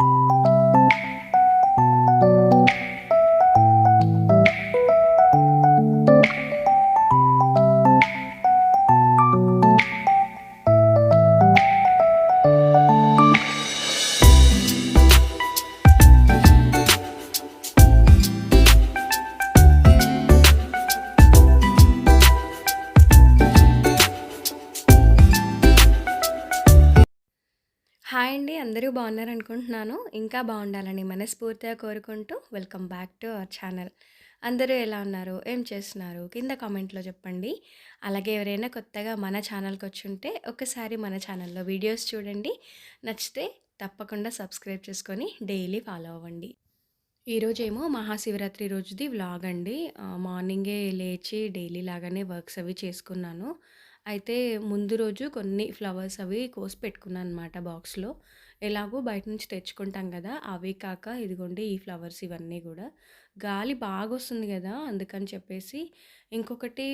you అందరూ బాగున్నారనుకుంటున్నాను. ఇంకా బాగుండాలని మనస్ఫూర్తిగా కోరుకుంటూ welcome back to our channel. అందరూ ఎలా ఉన్నారు? ఏం చేస్తున్నారు? కింద కామెంట్లో చెప్పండి. అలాగే ఎవరైనా కొత్తగా మన ఛానల్కి వచ్చి ఉంటే ఒకసారి మన ఛానల్లో వీడియోస్ చూడండి. నచ్చితే తప్పకుండా సబ్స్క్రైబ్ చేసుకొని డైలీ ఫాలో అవ్వండి. ఈరోజేమో మహాశివరాత్రి రోజుది వ్లాగ్ అండి మార్నింగే లేచి డైలీ లాగానే వర్క్స్ అవి చేసుకున్నాను. అయితే ముందు రోజు కొన్ని ఫ్లవర్స్ అవి కోసి పెట్టుకున్నాను అనమాట బాక్స్లో. ఎలాగో బయట నుంచి తెచ్చుకుంటాం కదా అవి కాక ఇదిగోండి ఈ ఫ్లవర్స్ ఇవన్నీ కూడా. గాలి బాగా వస్తుంది కదా అందుకని చెప్పేసి ఇంకొకటి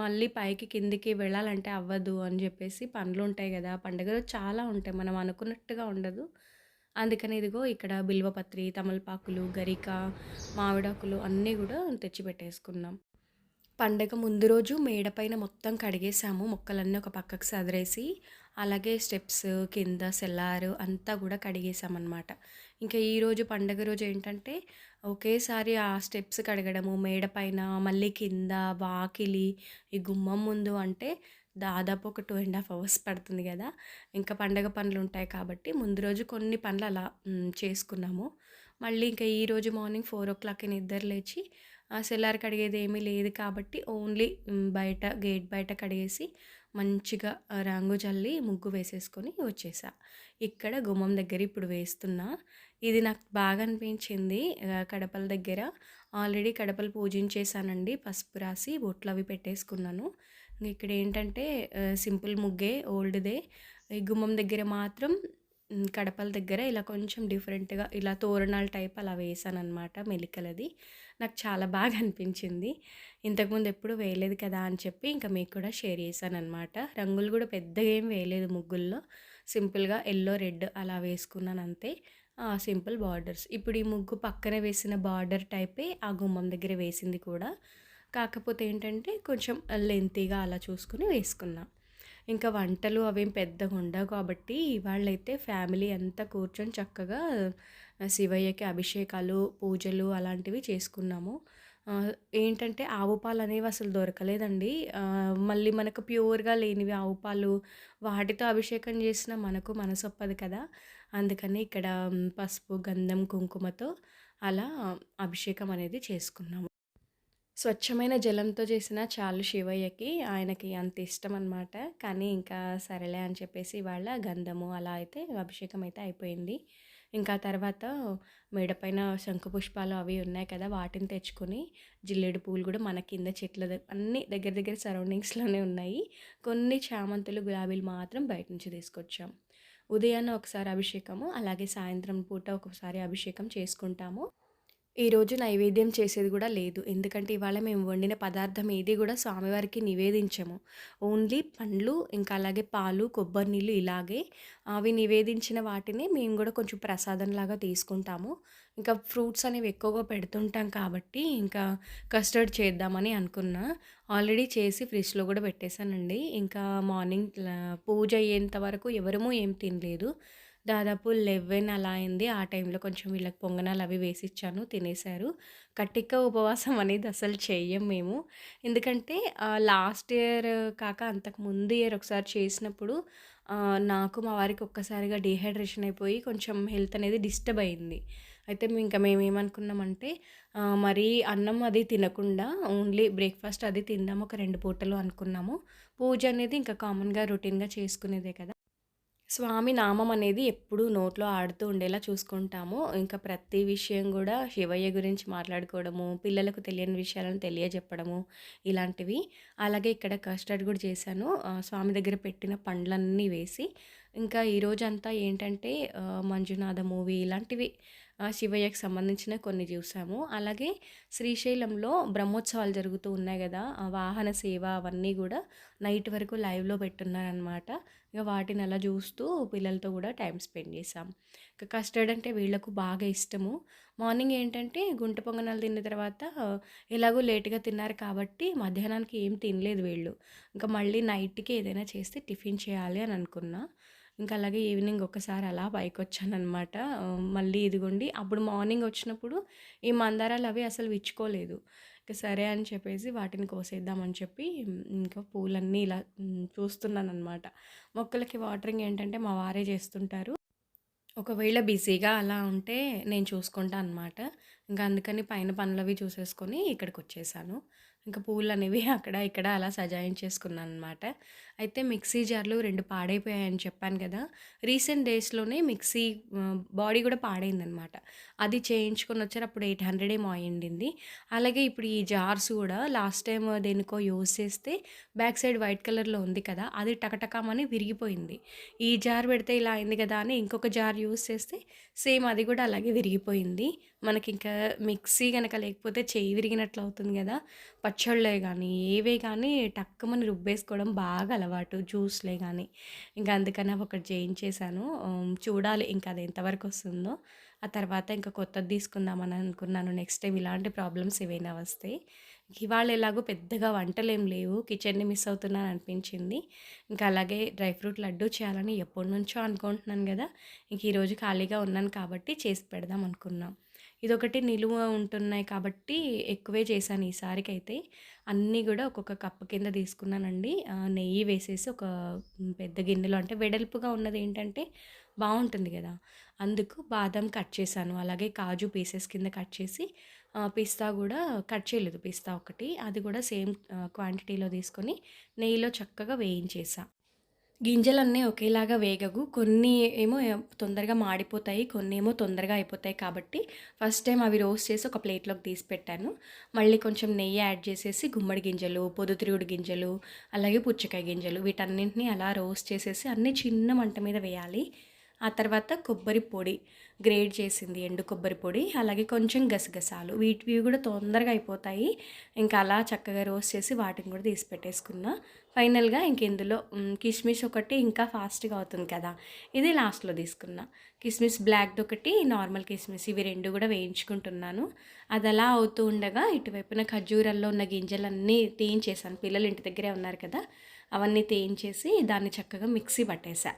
మళ్ళీ పైకి కిందికి వెళ్ళాలంటే అవ్వదు అని చెప్పేసి పనులు ఉంటాయి కదా పండుగలో చాలా ఉంటాయి మనం అనుకున్నట్టుగా ఉండదు. అందుకని ఇదిగో ఇక్కడ బిల్వపత్రి తమలపాకులు గరిక మామిడాకులు అన్నీ కూడా తెచ్చి పెట్టేసుకున్నాం. పండగ ముందు రోజు మేడపైన మొత్తం కడిగేసాము మొక్కలన్నీ ఒక పక్కకు సదిరేసి అలాగే స్టెప్స్ కింద సెల్లారు అంతా కూడా కడిగేసామన్నమాట ఇంకా ఈరోజు పండగ రోజు ఏంటంటే ఒకేసారి ఆ స్టెప్స్ కడగడము మేడపైన మళ్ళీ కింద వాకిలి ఈ గుమ్మం ముందు అంటే దాదాపు ఒక టూ అండ్ హాఫ్ అవర్స్ పడుతుంది కదా. ఇంకా పండగ పనులు ఉంటాయి కాబట్టి ముందు రోజు కొన్ని పనులు అలా చేసుకున్నాము. మళ్ళీ ఇంకా ఈరోజు మార్నింగ్ ఫోర్ ఓ క్లాక్కి నిద్ర లేచి సెల్లార్ కడిగేది ఏమీ లేదు కాబట్టి ఓన్లీ బయట గేట్ బయట కడిగేసి మంచిగా రంగు చల్లి ముగ్గు వేసేసుకొని వచ్చేసా. ఇక్కడ గుమ్మం దగ్గర ఇప్పుడు వేస్తున్నా. ఇది నాకు బాగా అనిపించింది. కడపల దగ్గర ఆల్రెడీ కడపలు పూజించేసానండి పసుపు రాసి బొట్లు అవి పెట్టేసుకున్నాను. ఇక్కడ ఏంటంటే సింపుల్ ముగ్గే ఓల్డ్దే. ఈ గుమ్మం దగ్గర మాత్రం కడపల దగ్గర ఇలా కొంచెం డిఫరెంట్గా ఇలా తోరణాల టైప్ అలా వేసాను అనమాట మెలికలది. నాకు చాలా బాగా అనిపించింది. ఇంతకుముందు ఎప్పుడు వేయలేదు కదా అని చెప్పి ఇంకా మీకు కూడా షేర్ చేశాను అనమాట రంగులు కూడా పెద్దగా ఏం వేయలేదు ముగ్గుల్లో. సింపుల్గా ఎల్లో రెడ్ అలా వేసుకున్నాను అంతే. Simple borders. ఇప్పుడు ఈ ముగ్గు పక్కన వేసిన బార్డర్ టైపే ఆ గుమ్మం దగ్గర వేసింది కూడా. కాకపోతే ఏంటంటే కొంచెం లెంతీగా అలా చూసుకుని వేసుకున్నా. ఇంకా వంటలు అవేం పెద్దగా ఉండవు కాబట్టి ఇవాళైతే ఫ్యామిలీ అంతా కూర్చొని చక్కగా శివయ్యకి అభిషేకాలు పూజలు అలాంటివి చేసుకున్నాము. ఏంటంటే ఆవు పాలు అనేవి అసలు దొరకలేదండి. మళ్ళీ మనకు ప్యూర్గా లేనివి ఆవు పాలు వాటితో అభిషేకం చేసిన మనకు మనసొప్పదు కదా. అందుకని ఇక్కడ పసుపు గంధం కుంకుమతో అలా అభిషేకం అనేది చేసుకున్నాము. స్వచ్ఛమైన జలంతో చేసిన చాలు శివయ్యకి ఆయనకి అంత ఇష్టం అనమాట కానీ ఇంకా సరేలే అని చెప్పేసి వాళ్ళ గంధము అలా అయితే అభిషేకం అయితే అయిపోయింది. ఇంకా తర్వాత మేడపైన శంఖ పుష్పాలు అవి ఉన్నాయి కదా వాటిని తెచ్చుకొని జిల్లేడు పూలు కూడా మన కింద చెట్ల దగ్గర అన్ని దగ్గర దగ్గర సరౌండింగ్స్లోనే ఉన్నాయి. కొన్ని చామంతులు గులాబీలు మాత్రం బయట నుంచి తీసుకొచ్చాం. ఉదయాన్నే ఒకసారి అభిషేకము అలాగే సాయంత్రం పూట ఒకసారి అభిషేకం చేసుకుంటాము. ఈరోజు నైవేద్యం చేసేది కూడా లేదు. ఎందుకంటే ఇవాళ మేము వండిన పదార్థం ఏది కూడా స్వామివారికి నివేదించము. ఓన్లీ పండ్లు ఇంకా అలాగే పాలు కొబ్బరి నీళ్ళు ఇలాగే అవి నివేదించిన వాటిని మేము కూడా కొంచెం ప్రసాదంలాగా తీసుకుంటాము. ఇంకా ఫ్రూట్స్ అనేవి ఎక్కువగా పెడుతుంటాం కాబట్టి ఇంకా కస్టర్డ్ చేద్దామని అనుకున్నా. ఆల్రెడీ చేసి ఫ్రిడ్జ్లో కూడా పెట్టేశానండి. ఇంకా మార్నింగ్ పూజ అయ్యేంత వరకు ఎవరము ఏం తినలేదు. దాదాపు లెవెన్ అలా అయింది. ఆ టైంలో కొంచెం వీళ్ళకి పొంగనాలు అవి వేసి ఇచ్చాను తినేశారు. కట్టిక ఉపవాసం అనేది అసలు చేయం మేము. ఎందుకంటే లాస్ట్ ఇయర్ కాక అంతకు ముందు ఇయర్ ఒకసారి చేసినప్పుడు నాకు మా వారికి ఒక్కసారిగా డిహైడ్రేషన్ అయిపోయి కొంచెం హెల్త్ అనేది డిస్టర్బ్ అయింది. అయితే మేము ఇంకా మేము ఏమనుకున్నామంటే అన్నం అది తినకుండా ఓన్లీ బ్రేక్ఫాస్ట్ అది తిందాము ఒక రెండు పూటలు అనుకున్నాము. పూజ అనేది ఇంకా కామన్గా రొటీన్గా చేసుకునేదే కదా. స్వామి నామం అనేది ఎప్పుడూ నోట్లో ఆడుతూ ఉండేలా చూసుకుంటాము. ఇంకా ప్రతి విషయం కూడా శివయ్య గురించి మాట్లాడుకోవడము పిల్లలకు తెలియని విషయాలను తెలియజెప్పడము ఇలాంటివి. అలాగే ఇక్కడ కస్టర్డ్ కూడా చేశాను. స్వామి దగ్గర పెట్టిన పండ్లన్నీ వేసి ఇంకా ఈరోజంతా ఏంటంటే మంజునాథ మూవీ ఇలాంటివి శివయ్యకు సంబంధించిన కొన్ని చూసాము. అలాగే శ్రీశైలంలో బ్రహ్మోత్సవాలు జరుగుతూ ఉన్నాయి కదా వాహన సేవ అవన్నీ కూడా నైట్ వరకు లైవ్లో పెట్టున్నారనమాట ఇక వాటిని అలా చూస్తూ పిల్లలతో కూడా టైం స్పెండ్ చేసాం ఇక కస్టర్డ్ అంటే వీళ్ళకు బాగా ఇష్టము. మార్నింగ్ ఏంటంటే గుంట పొంగనాలు తిన్న తర్వాత ఎలాగో లేట్గా తిన్నారు కాబట్టి మధ్యాహ్నానికి ఏం తినలేదు వీళ్ళు. ఇంకా మళ్ళీ నైట్కి ఏదైనా చేస్తే టిఫిన్ చేయాలి అని అనుకున్నా. ఇంకా అలాగే ఈవినింగ్ ఒకసారి అలా పైకి వచ్చానమాట మళ్ళీ ఇదిగోండి. అప్పుడు మార్నింగ్ వచ్చినప్పుడు ఈ మందారాలు అవి అసలు విచ్చుకోలేదు. ఇంకా సరే అని చెప్పేసి వాటిని కోసేద్దామని చెప్పి ఇంకా పూలన్నీ ఇలా చూస్తున్నాను అనమాట మొక్కలకి వాటరింగ్ ఏంటంటే మా వారే చేస్తుంటారు. ఒకవేళ బిజీగా అలా ఉంటే నేను చూసుకుంటా అనమాట ఇంకా అందుకని పైన పనులవి చూసేసుకొని ఇక్కడికి వచ్చేసాను ఇంకా పూలు అనేవి అక్కడ ఇక్కడ అలా సజాయించేసుకున్నాను అనమాట అయితే మిక్సీ జార్లు రెండు పాడైపోయాయని చెప్పాను కదా. రీసెంట్ డేస్లోనే మిక్సీ బాడీ కూడా పాడైందనమాట అది చేయించుకొని వచ్చారు. అప్పుడు ఎయిట్ హండ్రెడ్ ఏమో అయ్యిండింది. అలాగే ఇప్పుడు ఈ జార్స్ కూడా లాస్ట్ టైం దేనికో యూస్ చేస్తే బ్యాక్ సైడ్ వైట్ కలర్లో ఉంది కదా అది టకటకామని విరిగిపోయింది. ఈ జార్ పెడితే ఇలా అయింది కదా అని ఇంకొక జార్ యూస్ చేస్తే సేమ్ అది కూడా అలాగే విరిగిపోయింది. మనకి ఇంకా మిక్సీ కనుక లేకపోతే చేయి విరిగినట్లు అవుతుంది కదా పచ్చళ్ళే కానీ ఏవే కానీ టక్కుమని రుబ్బేసుకోవడం బాగా అలవాటు జ్యూస్లే కానీ ఇంకా అందుకని ఒకటి చేయించేశాను చూడాలి ఇంకా అది ఎంతవరకు వస్తుందో. ఆ తర్వాత ఇంకా కొత్తది తీసుకుందామని అనుకున్నాను. నెక్స్ట్ టైం ఇలాంటి ప్రాబ్లమ్స్ ఏవైనా వస్తే. ఇవాళ ఎలాగో పెద్దగా వంటలేం లేవు. కిచెన్ని మిస్ అవుతున్నాను అనిపించింది. ఇంకా అలాగే డ్రై ఫ్రూట్ లడ్డు చేయాలని ఎప్పటి నుంచో అనుకుంటున్నాను కదా. ఇంక ఈరోజు ఖాళీగా ఉన్నాను కాబట్టి చేసి పెడదాం అనుకున్నాం. ఇదొకటి నిలువ ఉంటున్నాయి కాబట్టి ఎక్కువే చేశాను ఈసారికి అయితే అన్నీ కూడా ఒక్కొక్క కప్పు కింద తీసుకున్నానండి. నెయ్యి వేసేసి ఒక పెద్ద గిన్నెలో అంటే వెడల్పుగా ఉన్నది ఏంటంటే బాగుంటుంది కదా. అందుకు బాదం కట్ చేశాను. అలాగే కాజు పీసెస్ కింద కట్ చేసి పిస్తా కూడా కట్ చేయలేదు. పిస్తా ఒకటి అది కూడా సేమ్ క్వాంటిటీలో తీసుకొని నెయ్యిలో చక్కగా వేయించేసా. గింజలన్నీ ఒకేలాగా వేగవు. కొన్ని ఏమో తొందరగా మాడిపోతాయి కొన్ని ఏమో తొందరగా అయిపోతాయి కాబట్టి ఫస్ట్ టైం అవి రోస్ట్ చేసి ఒక ప్లేట్లోకి తీసి పెట్టాను. మళ్ళీ కొంచెం నెయ్యి యాడ్ చేసేసి గుమ్మడి గింజలు పొద్దుతిరుగుడు గింజలు అలాగే పుచ్చకాయ గింజలు వీటన్నింటినీ అలా రోస్ట్ చేసేసి అన్నీ చిన్న మంట మీద వేయాలి. ఆ తర్వాత కొబ్బరి పొడి గ్రేడ్ చేసింది ఎండు కొబ్బరి పొడి అలాగే కొంచెం గసగసాలు. వీటివి కూడా తొందరగా అయిపోతాయి. ఇంకా అలా చక్కగా రోస్ట్ చేసి వాటిని కూడా తీసి పెట్టేసుకున్నా. ఫైనల్గా ఇంక ఇందులో కిస్మిస్ ఒకటి ఇంకా ఫాస్ట్గా అవుతుంది కదా. ఇది లాస్ట్లో తీసుకున్నా. కిస్మిస్ బ్లాక్డ్ ఒకటి నార్మల్ కిస్మిస్. ఇవి రెండు కూడా వేయించుకుంటున్నాను. అది అలా అవుతూ ఉండగా ఇటువైపున ఖర్జూరల్లో ఉన్న గింజలన్నీ తీయించేసాను పిల్లలు ఇంటి దగ్గరే ఉన్నారు కదా అవన్నీ తీయించేసి దాన్ని చక్కగా మిక్సీ పట్టేసా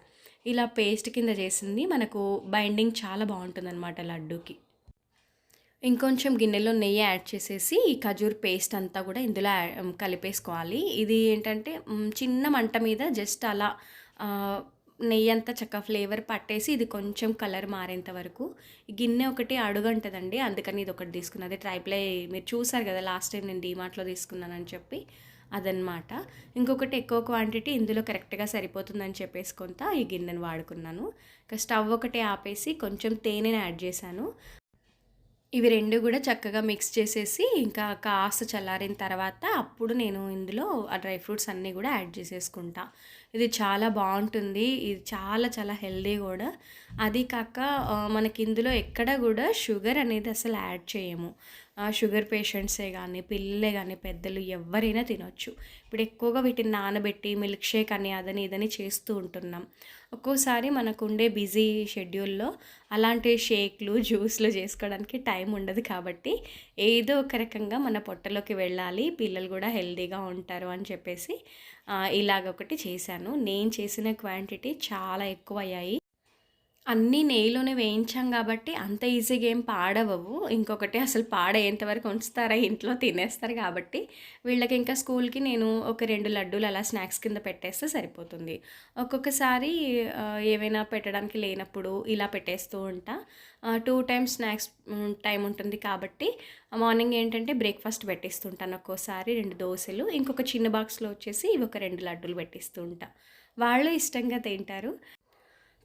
ఇలా పేస్ట్ కింద చేసింది. మనకు బైండింగ్ చాలా బాగుంటుందన్నమాట లడ్డూకి. ఇంకొంచెం గిన్నెలో నెయ్యి యాడ్ చేసేసి ఈ ఖజూర్ పేస్ట్ అంతా కూడా ఇందులో కలిపేసుకోవాలి. ఇది ఏంటంటే చిన్న మంట మీద జస్ట్ అలా నెయ్యి అంతా చక్క ఫ్లేవర్ పట్టేసి ఇది కొంచెం కలర్ మారేంత వరకు. గిన్నె ఒకటి అడుగంటదండి. అందుకని ఇది ఒకటి తీసుకున్నది ట్రైప్లై మీరు చూసారు కదా లాస్ట్ టైం నేను డీమార్ట్లో తీసుకున్నానని చెప్పి. అదనమాట ఇంకొకటి ఎక్కువ క్వాంటిటీ ఇందులో కరెక్ట్గా సరిపోతుందని చెప్పేసి కొంత ఈ గిన్నెను వాడుకున్నాను. ఇంకా స్టవ్ ఒకటి ఆపేసి కొంచెం తేనెని యాడ్ చేశాను. ఇవి రెండు కూడా చక్కగా మిక్స్ చేసేసి ఇంకా కాస్త చల్లారిన తర్వాత అప్పుడు నేను ఇందులో ఆ డ్రై ఫ్రూట్స్ అన్నీ కూడా యాడ్ చేసేసుకుంటా. ఇది చాలా బాగుంటుంది. ఇది చాలా చాలా హెల్దీ కూడా. అది కాక మనకి ఇందులో ఎక్కడ కూడా షుగర్ అనేది అసలు యాడ్ చేయము. షుగర్ పేషెంట్సే కానీ పిల్లలే కానీ పెద్దలు ఎవరైనా తినొచ్చు. ఇప్పుడు ఎక్కువగా వీటిని నానబెట్టి మిల్క్ షేక్ అని అదని ఇదని చేస్తూ ఉంటున్నాం. ఒక్కోసారి మనకు ఉండే బిజీ షెడ్యూల్లో అలాంటి షేక్లు జ్యూస్లు చేసుకోవడానికి టైం ఉండదు కాబట్టి ఏదో ఒక రకంగా మన పొట్టలోకి వెళ్ళాలి పిల్లలు కూడా హెల్దీగా ఉంటారు అని చెప్పేసి ఇలాగ ఒకటి చేశాను. నేను చేసిన క్వాంటిటీ చాలా ఎక్కువ అయ్యాయి అన్నీ నెయ్యిలోనే వేయించాం కాబట్టి అంత ఈజీగా ఏం పాడవవు. ఇంకొకటి అసలు పాడేంతవరకు ఉంచుతారా ఇంట్లో తినేస్తారు కాబట్టి వీళ్ళకి ఇంకా స్కూల్కి నేను ఒక రెండు లడ్డూలు అలా స్నాక్స్ కింద పెట్టేస్తే సరిపోతుంది. ఒక్కొక్కసారి ఏవైనా పెట్టడానికి లేనప్పుడు ఇలా పెట్టేస్తూ ఉంటా. టూ టైమ్స్ స్నాక్స్ టైం ఉంటుంది కాబట్టి మార్నింగ్ ఏంటంటే బ్రేక్ఫాస్ట్ పెట్టిస్తుంటాను ఒక్కోసారి రెండు దోశలు ఇంకొక చిన్న బాక్స్లో వచ్చేసి ఇవి ఒక రెండు లడ్డూలు పెట్టిస్తూ ఉంటాను వాళ్ళు ఇష్టంగా తింటారు.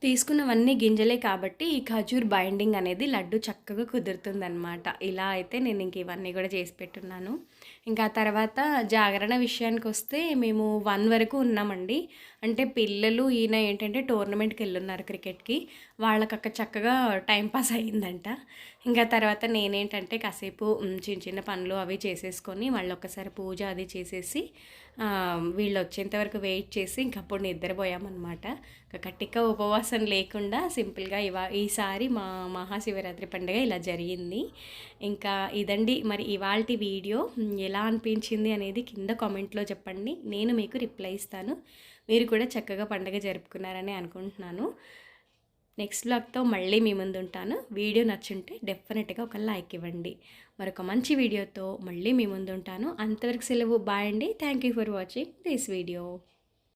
తీసుకున్నవన్నీ గింజలే కాబట్టి ఈ ఖజూర్ బైండింగ్ అనేది లడ్డు చక్కగా కుదురుతుందనమాట ఇలా అయితే నేను ఇంక ఇవన్నీ కూడా చేసి పెట్టున్నాను. ఇంకా ఆ తర్వాత జాగరణ విషయానికి వస్తే మేము వన్ వరకు ఉన్నామండి. అంటే పిల్లలు ఈయన ఏంటంటే టోర్నమెంట్కి వెళ్ళున్నారు క్రికెట్కి. వాళ్ళకి అక్క చక్కగా టైంపాస్ అయ్యిందంట. ఇంకా తర్వాత నేనేంటంటే కాసేపు చిన్న చిన్న పనులు అవి చేసేసుకొని వాళ్ళు ఒక్కసారి పూజ అది చేసేసి వీళ్ళు వచ్చేంతవరకు వెయిట్ చేసి ఇంకప్పుడు నిద్రపోయామన్నమాట. కట్టిక ఉపవాసం లేకుండా సింపుల్గా ఇవా ఈసారి మా మహాశివరాత్రి పండుగ ఇలా జరిగింది. ఇంకా ఇదండి మరి ఇవాళ వీడియో. ఎలా అనిపించింది అనేది కింద కామెంట్లో చెప్పండి. నేను మీకు రిప్లై ఇస్తాను. మీరు కూడా చక్కగా పండగ జరుపుకున్నారని అనుకుంటున్నాను. నెక్స్ట్ బ్లాగ్తో మళ్ళీ మీ ముందు ఉంటాను. వీడియో నచ్చుంటే డెఫినెట్గా ఒక లైక్ ఇవ్వండి. మరొక మంచి వీడియోతో మళ్ళీ మీ ముందు ఉంటాను. అంతవరకు సెలవు బాయ్ అండి. Thank you for watching this video